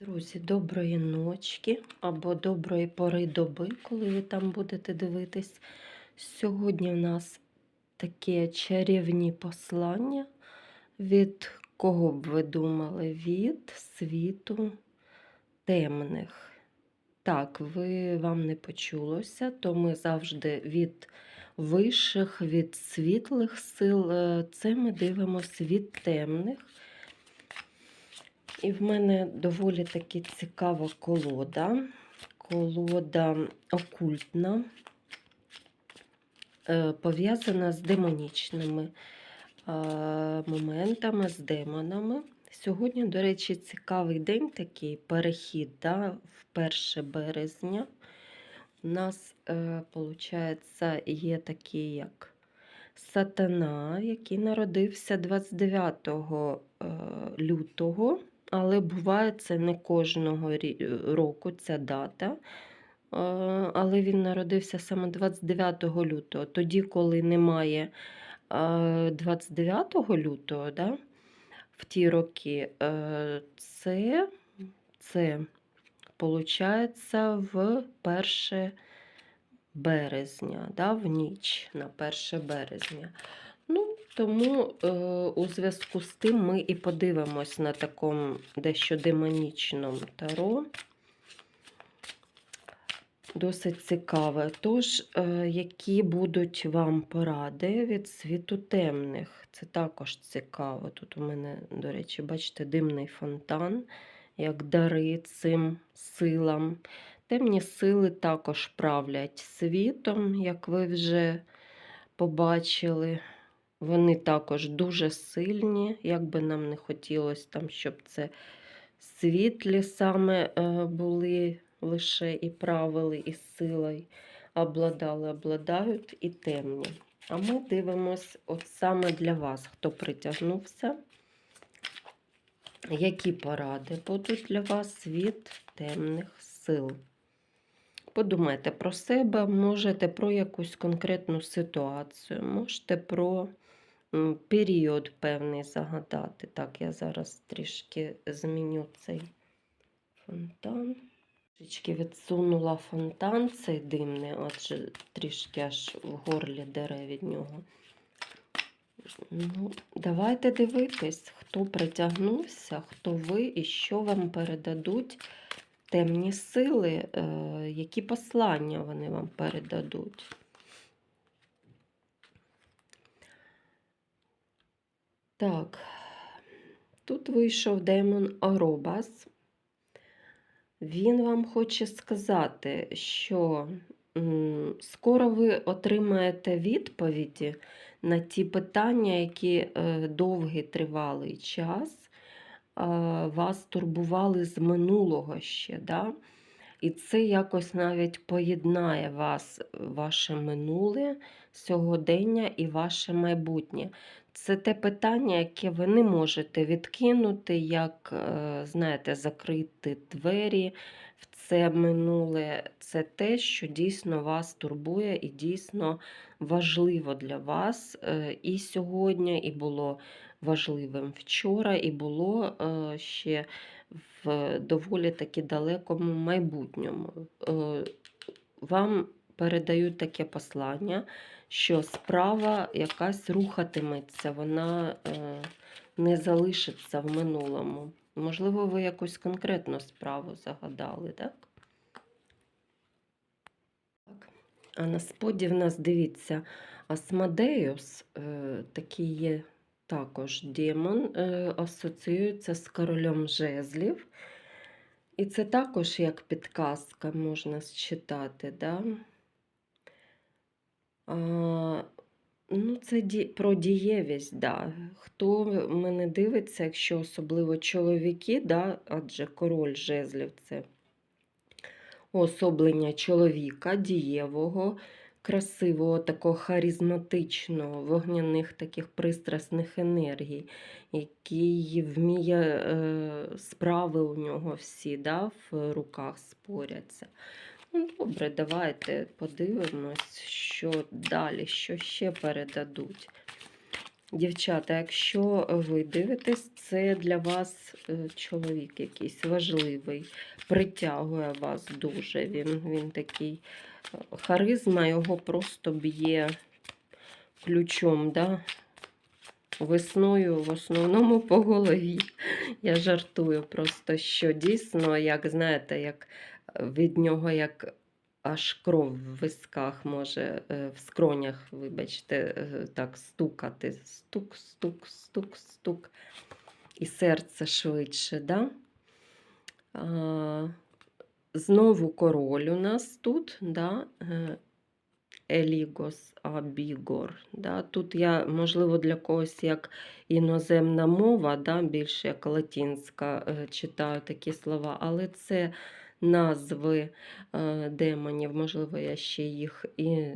Друзі, доброї ночки або доброї пори доби, коли ви там будете дивитись. Сьогодні в нас таке чарівні послання. Від кого б ви думали? Від світу темних. Так, ви вам не почулося, то ми завжди від вищих, від світлих сил. е, Це ми дивимося від темних. І в мене доволі таки цікава колода. Колода окультна, е, пов'язана з демонічними е, моментами, з демонами. Сьогодні, до речі, цікавий день такий перехід да, в 1 березня. У нас, виходить, є такий як сатана, який народився 29 е, лютого. Але буває це не кожного року ця дата. Е, Але він народився саме 29 лютого. Тоді, коли немає е, 29 лютого, да, в ті роки, е, це, це виходить в 1 березня, да, в ніч на 1 березня. Ну, тому е, у зв'язку з тим ми і подивимось на такому дещо демонічному таро. Досить цікаве. Тож, е, які будуть вам поради від світу темних? Це також цікаво. Тут у мене, до речі, бачите, димний фонтан, як дари цим силам. Темні сили також правлять світом, як ви вже побачили. Вони також дуже сильні, як би нам не хотілося, там, щоб це світлі саме е, були лише і правили, і силою обладали, обладають і темні. А ми дивимось от саме для вас, хто притягнувся. Які поради будуть для вас від темних сил? Подумайте про себе, можете про якусь конкретну ситуацію, можете про період певний загадати. Так, я зараз трішки зміню цей фонтан. Трішки відсунула фонтан цей димний, адже трішки аж в горлі дере від нього. Ну, давайте дивитись, хто притягнувся, хто ви і що вам передадуть темні сили, е, які послання вони вам передадуть. Так, тут вийшов демон Оробас. Він вам хоче сказати, що скоро ви отримаєте відповіді на ті питання, які е, довгий тривалий час е, вас турбували з минулого ще. Да? І це якось навіть поєднає вас, ваше минуле, сьогодення і ваше майбутнє. Це те питання, яке ви не можете відкинути, як, е, знаєте, закрити двері в це минуле. Це те, що дійсно вас турбує і дійсно важливо для вас е, і сьогодні, і було важливим вчора, і було е, ще в доволі таки далекому майбутньому. Вам передають таке послання, що справа якась рухатиметься, вона е, не залишиться в минулому. Можливо, ви якусь конкретну справу загадали, так? А на споді в нас дивіться Асмодеус, е, такий є також демон, е, асоціюється з королем жезлів. І це також як підказка можна считати, да? Ну, це ді... про дієвість, да. Хто мене дивиться, якщо особливо чоловіки, да, адже король жезлів це уособлення чоловіка, дієвого, красивого, такого харизматичного, вогняних таких пристрасних енергій, який вміє е, справи у нього всі да, в руках споряться. Ну, добре, давайте подивимось, що далі, що ще передадуть. Дівчата, якщо ви дивитесь, це для вас е, чоловік якийсь важливий, притягує вас дуже. Він, він такий е, харизма його просто б'є ключом, да? весною в основному по голові. Я жартую просто, що дійсно, як знаєте, як від нього як аж кров в висках може, е, в скронях, вибачте, е, так стукати. Стук, стук, стук, стук. І серце швидше, да? Знову король у нас тут, да? е, Елігос Абігор. Да? Тут я, можливо, для когось як іноземна мова, да? більше як латинська читаю такі слова, але це назви е, демонів, можливо, я ще їх і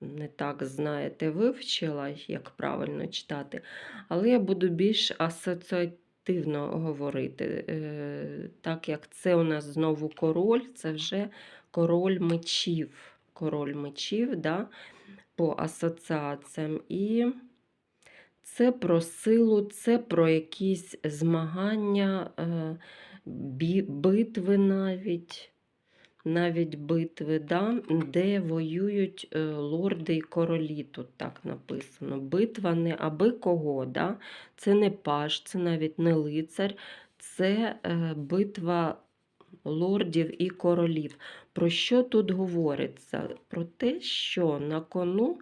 не так, знаєте, вивчила, як правильно читати, але я буду більш асоціативно говорити, е, так як це у нас знову король, це вже король мечів. Король мечів, да, по асоціаціям. І це про силу, це про якісь змагання, е, битви навіть, навіть битви, да, де воюють е, лорди і королі. Тут так написано. Битва не аби кого. Да? Це не паж, це навіть не лицар, це е, битва лордів і королів. Про що тут говориться? Про те, що на кону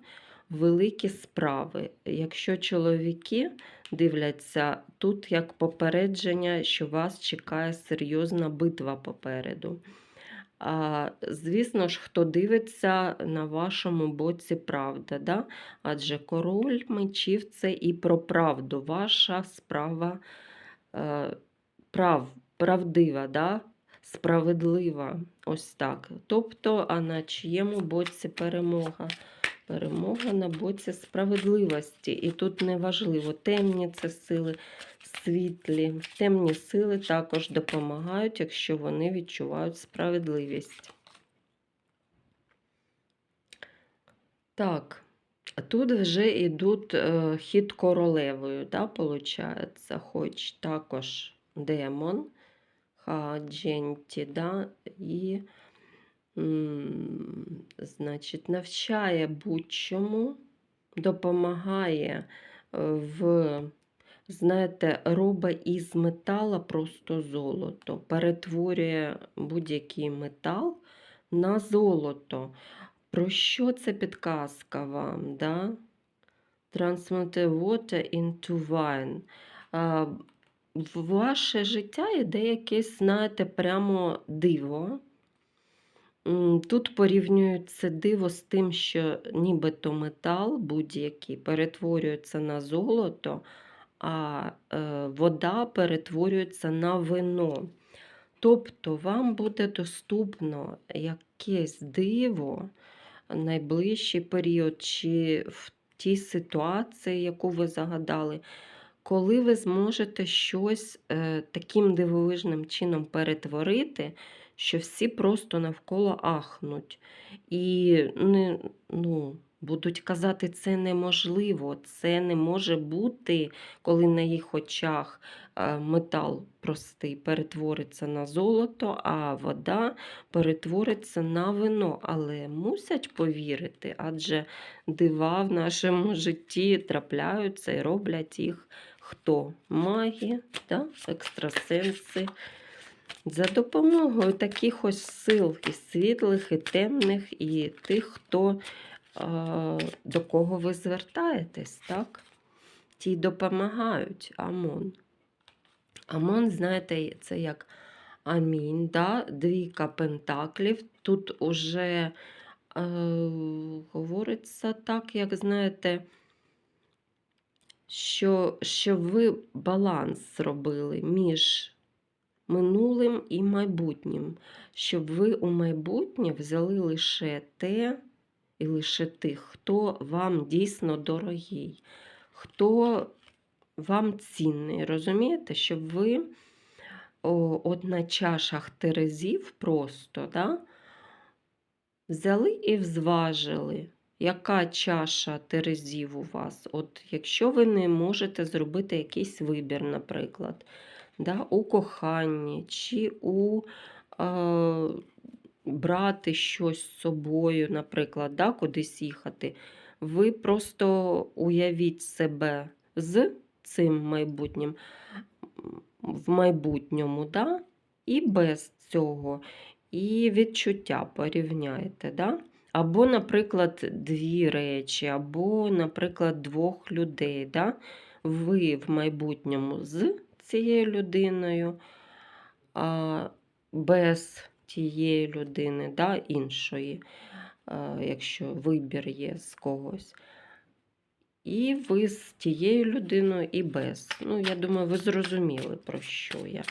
великі справи. Якщо чоловіки дивляться, тут як попередження, що вас чекає серйозна битва попереду. А, звісно ж, хто дивиться на вашому боці правда, да? адже король мечів це і про правду. Ваша справа е, прав, правдива, да? справедлива. Ось так. Тобто, а на чиєму боці перемога? Перемога на боці справедливості. І тут неважливо, темні це сили, світлі. Темні сили також допомагають, якщо вони відчувають справедливість. Так, тут вже йдуть е, хід королевою, да, получається, хоч також демон, хадженті, да, і значить, навчає будь-чому, допомагає е, в, знаєте, робить із метала просто золото, перетворює будь-який метал на золото. Про що це підказка вам? Да? Transmute water into wine. В ваше життя йде якесь, знаєте, прямо диво. Тут порівнюють це диво з тим, що нібито метал будь-який перетворюється на золото, а е, вода перетворюється на вино. Тобто вам буде доступно якесь диво найближчий період, чи в тій ситуації, яку ви загадали, коли ви зможете щось е, таким дивовижним чином перетворити, що всі просто навколо ахнуть. І не, ну, будуть казати, це неможливо, це не може бути, коли на їх очах е, метал простий перетвориться на золото, а вода перетвориться на вино. Але мусять повірити, адже дива в нашому житті трапляються і роблять їх хто? Маги, да? екстрасенси. За допомогою таких ось сил і світлих, і темних, і тих, хто до кого ви звертаєтесь, так? Ті допомагають Амон. Амон, знаєте, це як амінь, да? двійка пентаклів. Тут уже е, говориться так, як знаєте, що, що ви баланс зробили між минулим і майбутнім, щоб ви у майбутнє взяли лише те і лише тих, хто вам дійсно дорогий, хто вам цінний. Розумієте, щоб ви о, от на чашах терезів просто да, взяли і взважили, яка чаша терезів у вас? От якщо ви не можете зробити якийсь вибір, наприклад, да, у коханні чи у е, брати щось з собою, наприклад, да, кудись їхати, ви просто уявіть себе з цим майбутнім в майбутньому, да, і без цього, і відчуття порівняйте. Да? Або, наприклад, дві речі, або, наприклад, двох людей. Да? Ви в майбутньому з цією людиною, а без тієї людини, да, іншої, якщо вибір є з когось. І ви з тією людиною, і без. Ну, я думаю, ви зрозуміли, про що я.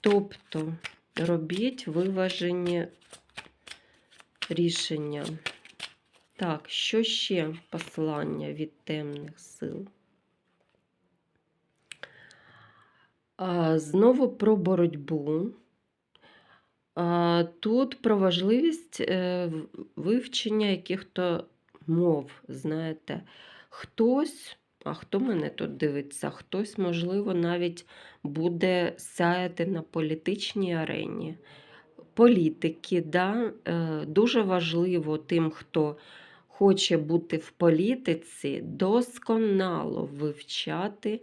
Тобто робіть виважені рішення. Так, що ще послання від темних сил? А, Знову про боротьбу. Тут про важливість е, вивчення яких-то мов, знаєте. Хтось, а хто мене тут дивиться, хтось, можливо, навіть буде сяяти на політичній арені. Політики, да, е, дуже важливо тим, хто хоче бути в політиці, досконало вивчати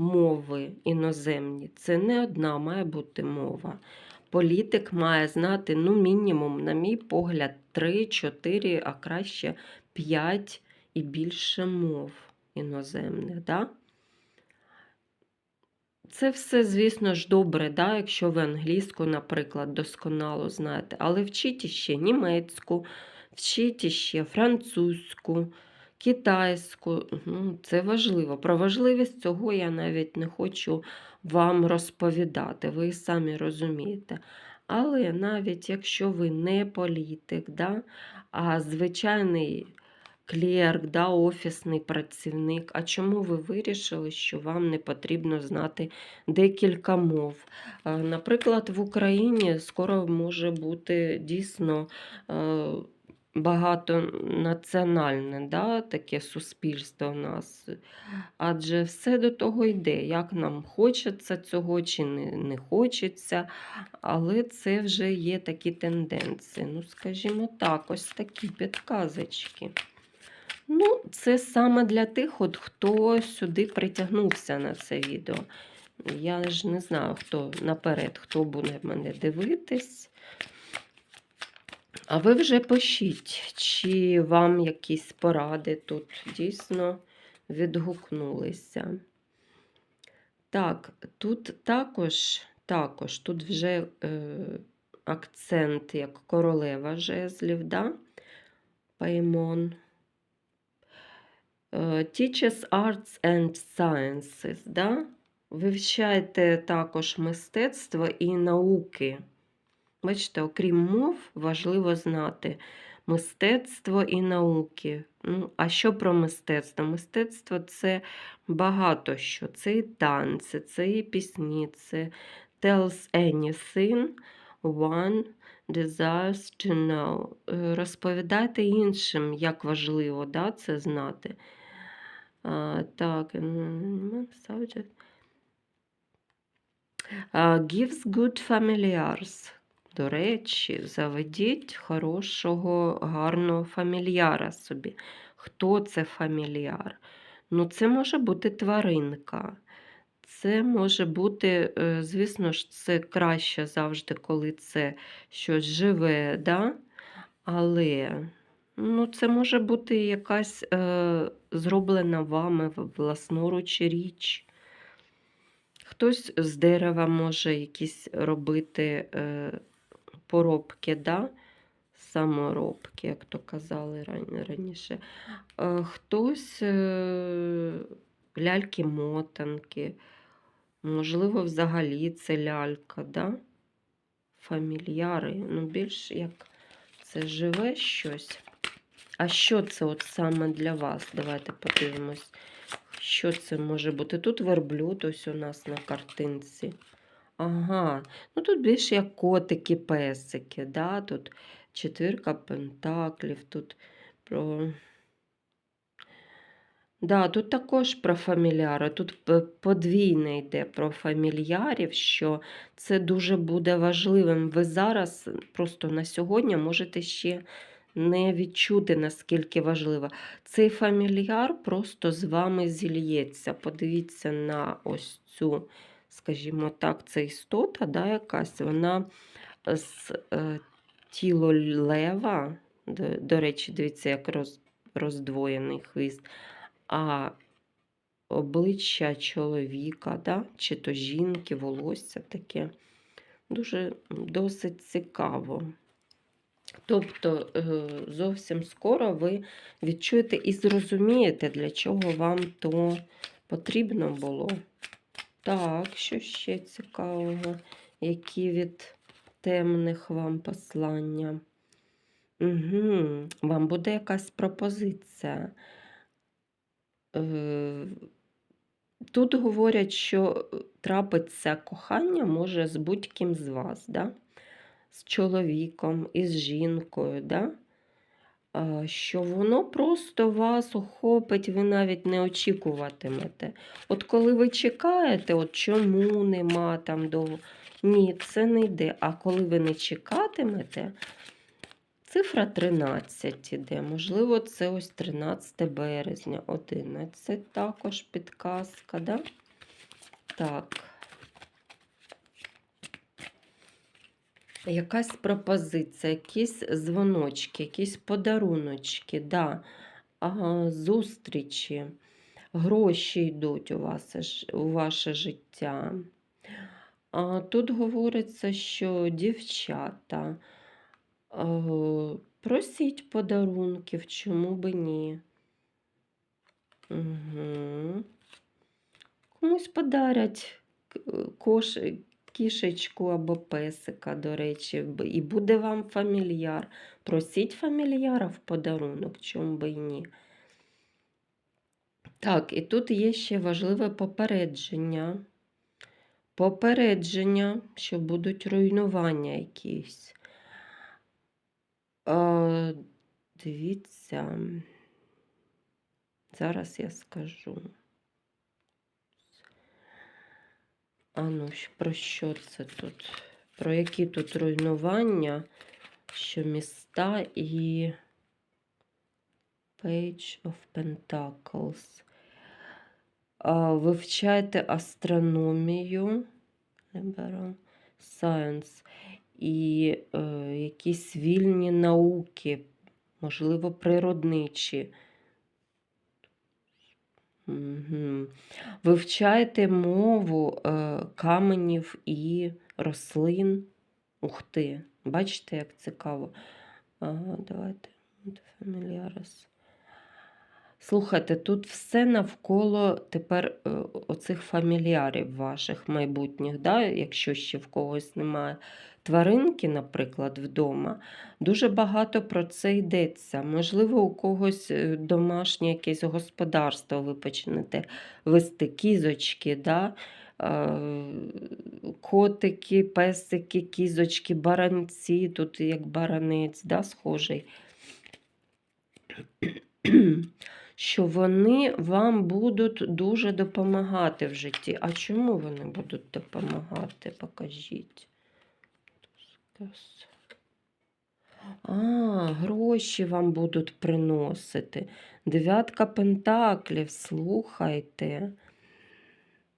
мови іноземні. Це не одна має бути мова. Політик має знати, ну, мінімум, на мій погляд, 3-4, а краще 5 і більше мов іноземних. Да? Це все, звісно ж, добре, да, якщо ви англійську, наприклад, досконало знаєте, але вчіть іще німецьку, вчіть іще французьку, китайську. Це важливо. Про важливість цього я навіть не хочу вам розповідати, ви самі розумієте. Але навіть якщо ви не політик, да, а звичайний клерк, да, офісний працівник, а чому ви вирішили, що вам не потрібно знати декілька мов? Е, Наприклад, в Україні скоро може бути дійсно е, багатонаціональне да, таке суспільство в нас. Адже все до того йде, як нам хочеться цього чи не, не хочеться, але це вже є такі тенденції. Ну, скажімо так, ось такі підказочки. Ну, це саме для тих, от, хто сюди притягнувся на це відео. Я ж не знаю, хто наперед, хто буде мене дивитись. А ви вже пишіть, чи вам якісь поради тут дійсно відгукнулися. Так, тут також, також тут вже е, акцент як королева жезлів, да? Паймон. Е, Teaches Arts and Sciences, да? Вивчайте також мистецтво і науки. Бачите, окрім мов, важливо знати мистецтво і науки. Ну, а що про мистецтво? Мистецтво це багато що. Це і танці, це і пісні, це tells anything one desires to know. Е, Розповідайте іншим, як важливо да, це знати. А, так. А, gives good familiars. До речі, заведіть хорошого, гарного фамільяра собі. Хто це фамільяр? Ну, це може бути тваринка. Це може бути, е, звісно ж, це краще завжди, коли це щось живе, да? але ну, це може бути якась е, зроблена вами власноруч річ. Хтось з дерева може якісь робити е, поробки, да? саморобки, як то казали раніше. Е, Хтось е, ляльки-мотанки, можливо, взагалі це лялька, да? фамільяри. Ну, більш як це живе щось. А що це от саме для вас? Давайте подивимось, що це може бути. Тут верблюд ось у нас на картинці. Ага, ну тут більш як котики, песики, да? тут четвірка пентаклів, тут про. Да, тут також про фамільяри. Тут подвійне йде про фамільярів, що це дуже буде важливим. Ви зараз просто на сьогодні можете ще не відчути, наскільки важливо. Цей фамільяр просто з вами зільється. Подивіться на ось цю, скажімо так, це істота, да, якась, вона з е, тіло лева. До, до речі, дивіться, як роз, роздвоєний хвіст. А обличчя чоловіка, да? чи то жінки, волосся таке. Дуже досить цікаво. Тобто е, зовсім скоро ви відчуєте і зрозумієте, для чого вам то потрібно було. Так, що ще цікавого, які від темних вам послання? Угу. Вам буде якась пропозиція. Е, Тут говорять, що трапиться кохання може з будь-ким з вас, да? з чоловіком, із жінкою, да? Що воно просто вас охопить, ви навіть не очікуватимете. От коли ви чекаєте, от чому нема там довго. Ні, це не йде. А коли ви не чекатимете, цифра 13 іде. Можливо, це ось 13 березня, 11 також підказка, да? Так. Якась пропозиція, якісь дзвоночки, якісь подаруночки, да. ага, зустрічі, гроші йдуть у, вас, у ваше життя. А тут говориться, що дівчата е, просіть подарунків, чому би ні. Угу. Комусь подарять к- кош, кішечку або песика, до речі, і буде вам фамільяр. Просіть фамільяра в подарунок, чому би і ні. Так, і тут є ще важливе попередження. Попередження, що будуть руйнування якісь. Е, дивіться, зараз я скажу. А ну, про що це тут? Про які тут руйнування, що міста і Page of Pentacles. Вивчайте астрономію, Liberal Science і е, якісь вільні науки, можливо, природничі. Вивчайте мову е, каменів і рослин. Ух ти, бачите, як цікаво. Ага, давайте. Familiaris. Слухайте, тут все навколо тепер е, оцих фамільярів ваших майбутніх, да? якщо ще в когось немає тваринки, наприклад, вдома. Дуже багато про це йдеться. Можливо, у когось е, домашнє якесь господарство ви почнете вести кізочки, да? е, котики, песики, кізочки, баранці, тут як баранець, да, схожий. Що вони вам будуть дуже допомагати в житті. А чому вони будуть допомагати? Покажіть. А, гроші вам будуть приносити. Дев'ятка пентаклів, слухайте.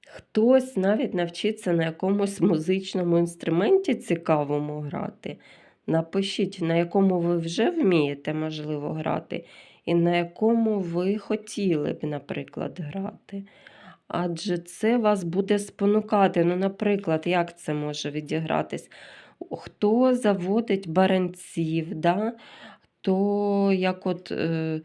Хтось навіть навчиться на якомусь музичному інструменті цікавому грати. Напишіть, на якому ви вже вмієте, можливо, грати, і на якому ви хотіли б, наприклад, грати. Адже це вас буде спонукати. Ну, наприклад, як це може відігратись? Хто заводить баранців, да? то як от е, е,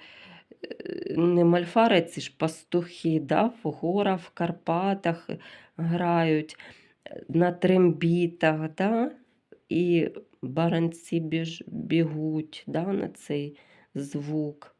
не мальфари, ці ж пастухи, да? в горах, в Карпатах грають на трембітах, да? і баранці біж, бігуть да? на цей звук.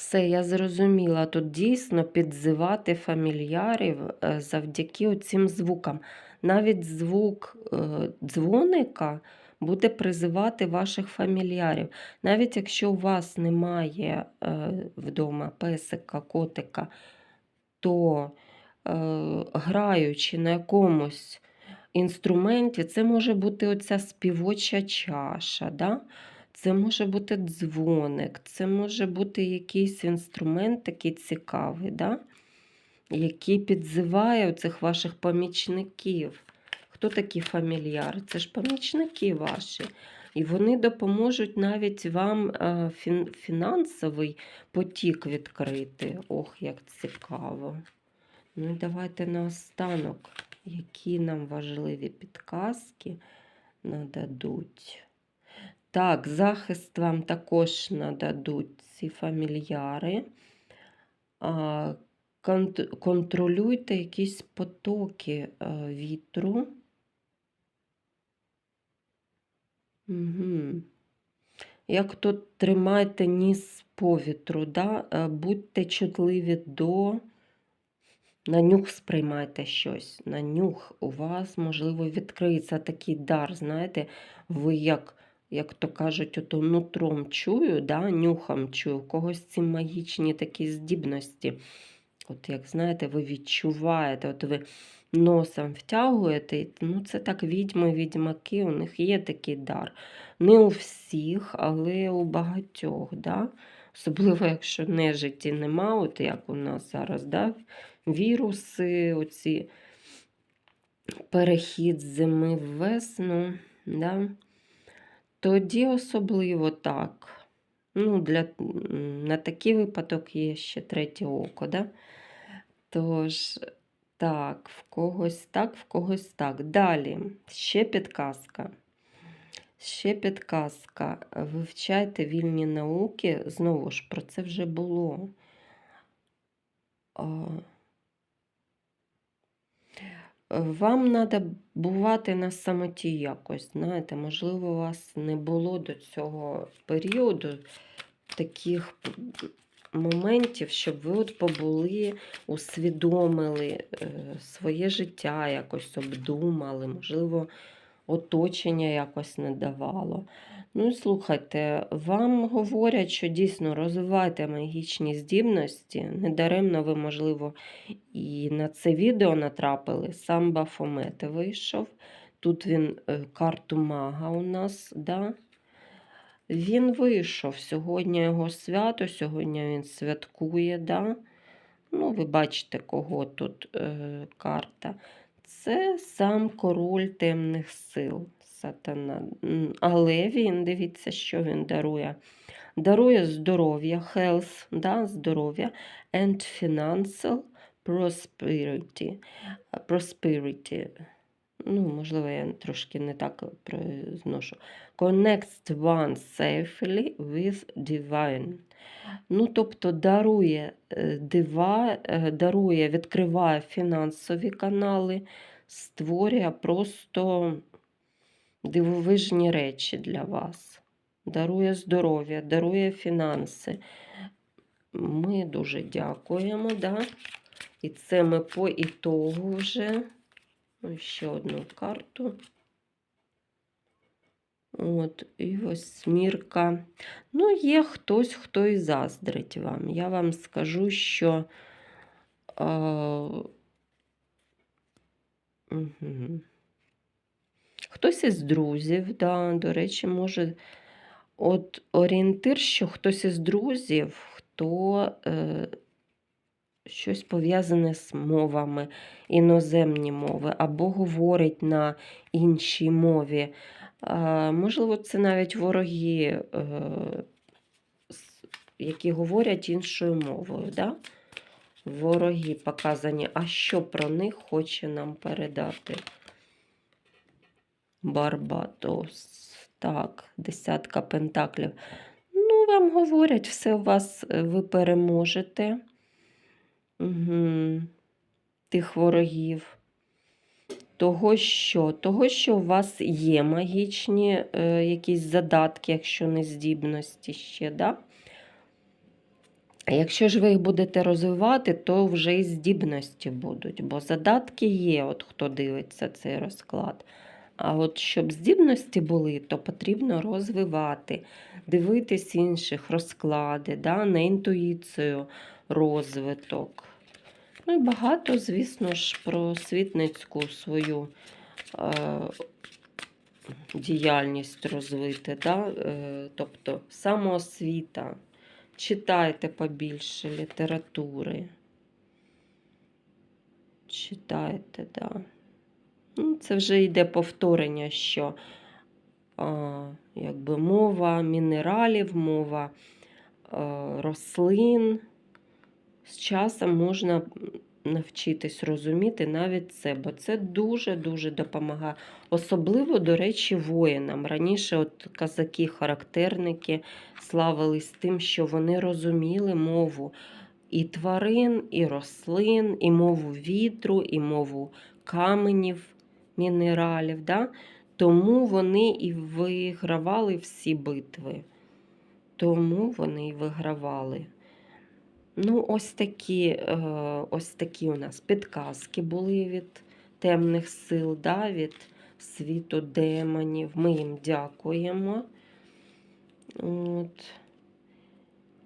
Все, я зрозуміла. Тут дійсно підзивати фамільярів е, завдяки цим звукам. Навіть звук е, дзвоника буде призивати ваших фамільярів. Навіть якщо у вас немає е, вдома песика, котика, то граючи на якомусь інструменті, це може бути оця співоча чаша. Да? Це може бути дзвоник, це може бути якийсь інструмент такий цікавий, да? який підзиває цих ваших помічників. Хто такі фамільяри? Це ж помічники ваші. І вони допоможуть навіть вам е, фінансовий потік відкрити. Ох, як цікаво. Ну і давайте наостанок, які нам важливі підказки нададуть. Так, захист вам також нададуть ці фамільяри. Контролюйте якісь потоки е, вітру. Угу. Як тут тримайте ніс повітру, да? е, будьте чутливі до. На нюх сприймайте щось. На нюх у вас, можливо, відкриється такий дар. Знаєте, ви як, як то кажуть, ото нутром чую, да? нюхом чую, у когось ці магічні такі здібності. От як знаєте, ви відчуваєте, от ви носом втягуєте, ну це так відьми, відьмаки, у них є такий дар. Не у всіх, але у багатьох. Да? Особливо, якщо нежиті нема, от як у нас зараз, да? віруси, оці перехід зими в весну. Да? Тоді особливо так. Ну, для, на такий випадок є ще третє око. Да? Тож, так, в когось так, в когось так. Далі, ще підказка. Ще підказка. Вивчайте вільні науки. Знову ж, про це вже було. Вам треба бувати на самоті якось. Знаєте, можливо, у вас не було до цього періоду таких моментів, щоб ви от побули, усвідомили е, своє життя, якось обдумали, можливо, оточення якось не давало. Ну і слухайте, вам говорять, що дійсно розвивайте магічні здібності. Недаремно ви, можливо, і на це відео натрапили. Сам Бафомет вийшов. Тут він е, карту мага у нас. да? Він вийшов. Сьогодні його свято, сьогодні він святкує. Да? Ну, ви бачите, кого тут е, карта. Це сам король темних сил, сатана. Але він, дивіться, що він дарує. Дарує здоров'я, health, да, здоров'я, and financial prosperity. prosperity. Ну, можливо, я трошки не так произношу. Connects one safely with divine. Ну, тобто дарує е, дива, е, дарує, відкриває фінансові канали, створює просто дивовижні речі для вас. Дарує здоров'я, дарує фінанси. Ми дуже дякуємо, да? І це ми по ітогу вже. Ще одну карту. От, і восьмірка. Ну, є хтось, хто і заздрить вам. Я вам скажу, що. Е, угу. Хтось із друзів, да, до речі, може. От орієнтир, що хтось із друзів, хто е, щось пов'язане з мовами, іноземні мови, або говорить на іншій мові. А, Можливо, це навіть вороги, е, які говорять іншою мовою. Да? Вороги показані. А що про них хоче нам передати? Барбатос. Так, десятка пентаклів. Ну, вам говорять, все у вас е, ви переможете. Угу. Тих ворогів. Того, що? Того, що у вас є магічні е, якісь задатки, якщо не здібності ще, да? Якщо ж ви їх будете розвивати, то вже і здібності будуть, бо задатки є, от хто дивиться цей розклад. А от щоб здібності були, то потрібно розвивати, дивитись інших розклади, да, на інтуїцію розвиток. Ну і багато, звісно ж, про світницьку свою е, діяльність розвити. Да? Е, тобто самоосвіта. Читайте побільше літератури. Читайте, да. Ну, це вже йде повторення, що якби мова мінералів, мова рослин. З часом можна навчитись розуміти навіть це, бо це дуже-дуже допомагає. Особливо, до речі, воїнам. Раніше от казаки-характерники славились тим, що вони розуміли мову і тварин, і рослин, і мову вітру, і мову каменів, мінералів. Да? Тому вони і вигравали всі битви. Тому вони і вигравали. Ну, ось такі, е, ось такі у нас підказки були від темних сил, да, від світу демонів. Ми їм дякуємо. От.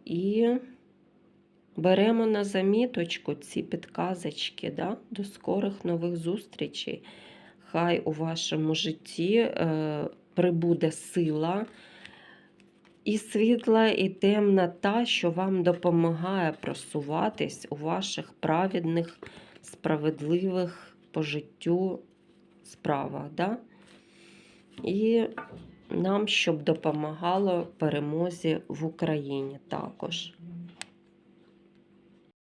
І беремо на заміточку ці підказочки да, до скорих нових зустрічей. Хай у вашому житті е, прибуде сила і світла, і темна та, що вам допомагає просуватись у ваших праведних, справедливих по життю справах. Да? І нам, щоб допомагало перемозі в Україні також.